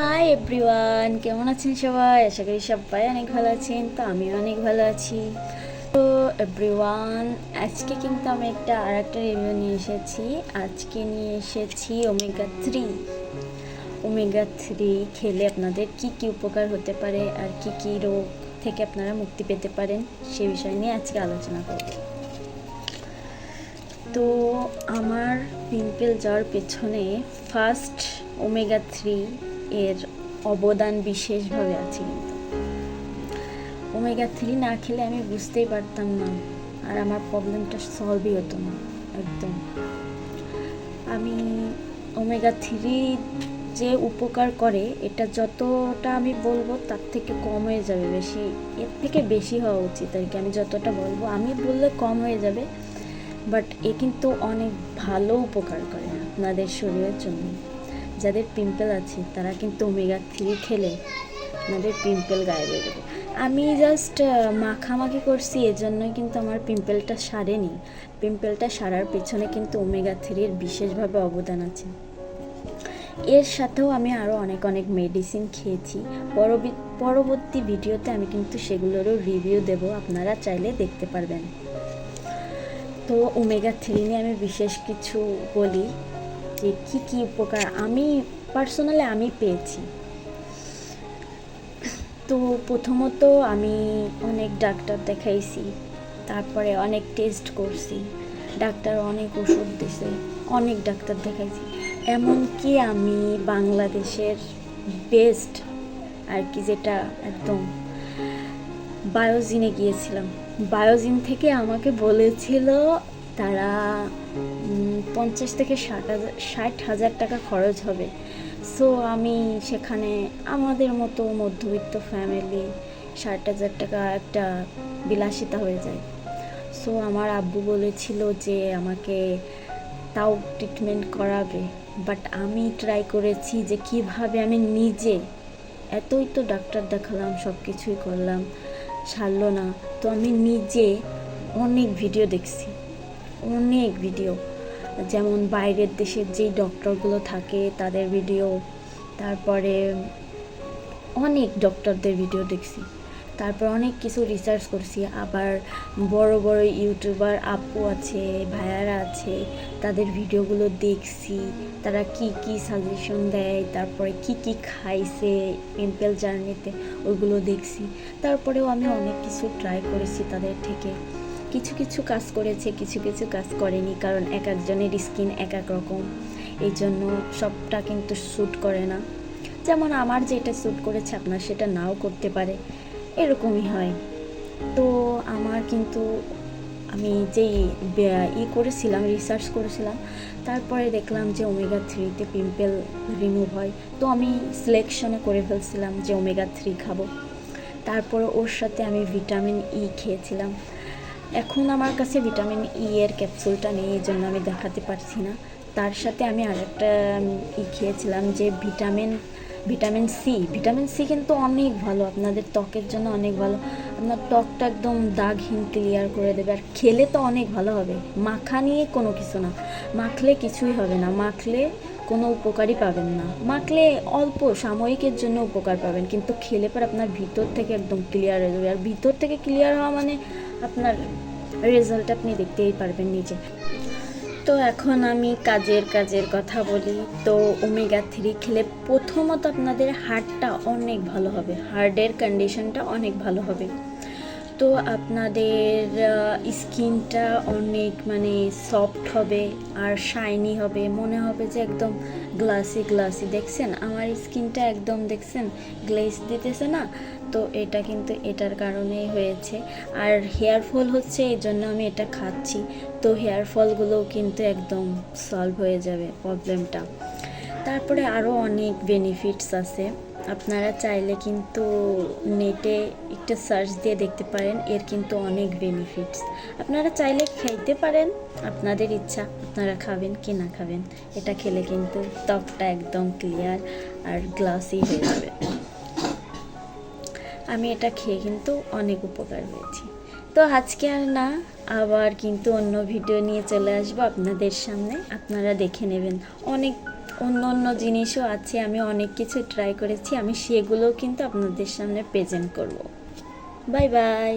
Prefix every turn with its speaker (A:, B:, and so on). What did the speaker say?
A: Hi everyone কেমন আছেন সবাই? আশা করি সবাই অনেক ভালো আছেন, তো আমিও অনেক ভালো আছি। তো এভরিওয়ান আজকে কিন্তু আমি একটা আর একটা রিভিউ নিয়ে এসেছি। আজকে নিয়ে এসেছি ওমেগা থ্রি ওমেগা থ্রি খেলে আপনাদের কি কি উপকার হতে পারে আর কি কি রোগ থেকে আপনারা মুক্তি পেতে পারেন, সে বিষয় নিয়ে আজকে আলোচনা করব। তো, আমার পিম্পল যাওয়ার পেছনে ফার্স্ট ওমেগা থ্রি এর অবদান বিশেষভাবে আছে কিন্তু। ওমেগা থ্রি না খেলে আমি বুঝতেই পারতাম না, আর আমার প্রবলেমটা সলভই হতো না, একদম। আমি ওমেগা থ্রি যে উপকার করে, এটা যতটা আমি বলব তার থেকে কম হয়ে যাবে বেশি, এর থেকে বেশি হওয়া উচিত আর কি, আমি যতটা বলব আমি বললে কম হয়ে যাবে, বাট এ কিন্তু অনেক ভালো উপকার করে আপনাদের শরীরের জন্য। যাদের পিম্পল আছে, তারা কিন্তু ওমেগা থ্রি খেলে। আপনাদের পিম্পল গায়ে হয়ে যাবে। আমি জাস্ট মাখামাখি করছি, এজন্যই কিন্তু আমার পিম্পলটা সারেনি। পিম্পলটা সারার পেছনে কিন্তু ওমেগা থ্রির বিশেষভাবে অবদান আছে। এর সাথেও আমি আরও অনেক অনেক মেডিসিন খেয়েছি। পরবি- পরবর্তী ভিডিওতে আমি কিন্তু সেগুলোরও রিভিউ দেব। আপনারা চাইলে দেখতে পারবেন। তো ওমেগা থ্রি নিয়ে আমি বিশেষ কিছু বলি। যে কী কী উপকার আমি পার্সোনালি আমি পেয়েছি। তো প্রথমত আমি অনেক ডাক্তার দেখাইছি, তারপরে অনেক টেস্ট করছি, ডাক্তার অনেক ওষুধ দিছে, অনেক ডাক্তার দেখাইছি। এমনকি আমি বাংলাদেশের বেস্ট আর কি যেটা একদম বায়োজিনে গিয়েছিলাম। বায়োজিন থেকে আমাকে বলেছিল তারা পঞ্চাশ থেকে ষাট হাজার ষাট হাজার টাকা খরচ হবে। সো আমি সেখানে আমাদের মতো মধ্যবিত্ত ফ্যামিলি ষাট হাজার টাকা একটা বিলাসিতা হয়ে যায়। সো আমার আব্বু বলেছিল যে আমাকে তাও ট্রিটমেন্ট করাবে। বাট আমি ট্রাই করেছি যে কীভাবে আমি নিজে এতই তো ডাক্তার দেখালাম সব কিছুই করলাম, সারলো না। তো আমি নিজে অনেক ভিডিও দেখছি। অনেক ভিডিও যেমন বাইরের দেশের যেই ডক্টরগুলো থাকে তাদের ভিডিও তারপরে অনেক ডক্টরদের ভিডিও দেখছি। তারপর অনেক কিছু রিসার্চ করছি, আবার বড় বড় ইউটিউবার আপু আছে, ভাইয়ারা আছে, তাদের ভিডিওগুলো দেখছি, তারা কি কি সাজেশন দেয়, তারপরে কি কি খাইছে পিম্পল জার্নিতে ওইগুলো দেখছি। তারপরেও আমি অনেক কিছু ট্রাই করেছি তাদের থেকে। কিছু কিছু কাজ করেছে, কিছু কিছু কাজ করেনি, কারণ এক একজনের স্কিন এক এক রকম। এই জন্য সবটা কিন্তু শ্যুট করে না। যেমন আমার যেটা শ্যুট করেছে আপনার সেটা নাও করতে পারে। এরকমই হয়। তো আমার কিন্তু আমি যেই ই করেছিলাম রিসার্চ করেছিলাম, তারপরে দেখলাম যে ওমেগা থ্রিতে পিম্পল রিমুভ হয়। তো আমি সিলেকশনে করে ফেলছিলাম যে ওমেগা থ্রি খাব। তারপরে ওর সাথে আমি ভিটামিন ই খেয়েছিলাম। এখন আমার কাছে ভিটামিন ই এর ক্যাপসুলটা নেই, এই জন্য আমি দেখাতে পারছি না। তার সাথে আমি আরেকটা ই খেয়েছিলাম যে vitamin vitamin C vitamin C কিন্তু অনেক ভালো, আপনাদের ত্বকের জন্য অনেক ভালো। আপনার ত্বকটা একদম দাগহীন ক্লিয়ার করে দেবে। আর খেলে তো অনেক ভালো হবে। মাখা নিয়ে কোনো কিছু না। মাখলে কিছুই হবে না। মাখলে কোনো উপকারই পাবেন না। মাখলে অল্প সাময়িকের জন্য উপকার পাবেন। কিন্তু খেলে পর আপনার ভিতর থেকে একদম ক্লিয়ার হয়ে যাবে। আর ভিতর থেকে ক্লিয়ার হওয়া মানে আপনার রেজাল্ট আপনি দেখতেই পারবেন নিজে। তো এখন আমি কাজের কাজের কথা বলি। তো ওমেগা থ্রি খেলে প্রথমত আপনাদের হার্টটা অনেক ভালো হবে। হার্টের কন্ডিশনটা অনেক ভালো হবে। তো আপনাদের স্কিনটা অনেক মানে সফট হবে আর শাইনি হবে। মনে হবে যে একদম গ্লাসি গ্লাসি দেখছেন? আমার স্কিনটা একদম, দেখছেন? গ্লেস দিতেছে না? তো এটা কিন্তু এটার কারণেই হয়েছে। আর হেয়ার ফল হচ্ছে, এই জন্য আমি এটা খাচ্ছি। তো হেয়ার ফলগুলোও কিন্তু একদম সলভ হয়ে যাবে প্রবলেমটা তারপরে আরও অনেক বেনিফিটস আছে। আপনারা চাইলে কিন্তু নেটে একটু সার্চ দিয়ে দেখতে পারেন, এর কিন্তু অনেক বেনিফিটস আপনারা চাইলে খাইতে পারেন, আপনাদের ইচ্ছা, আপনারা খাবেন কি না খাবেন, এটা খেলে কিন্তু ত্বকটা একদম ক্লিয়ার আর গ্লাসি হয়ে যাবে। আমি এটা খেয়ে কিন্তু অনেক উপকার হয়েছি তো আজকে আর না, আবার কিন্তু অন্য ভিডিও নিয়ে চলে আসব আপনাদের সামনে। আপনারা দেখে নেবেন। অনেক অন্য অন্য জিনিসও আছে, আমি অনেক কিছু ট্রাই করেছি, আমি সেগুলোও কিন্তু আপনাদের সামনে প্রেজেন্ট করব। Bye bye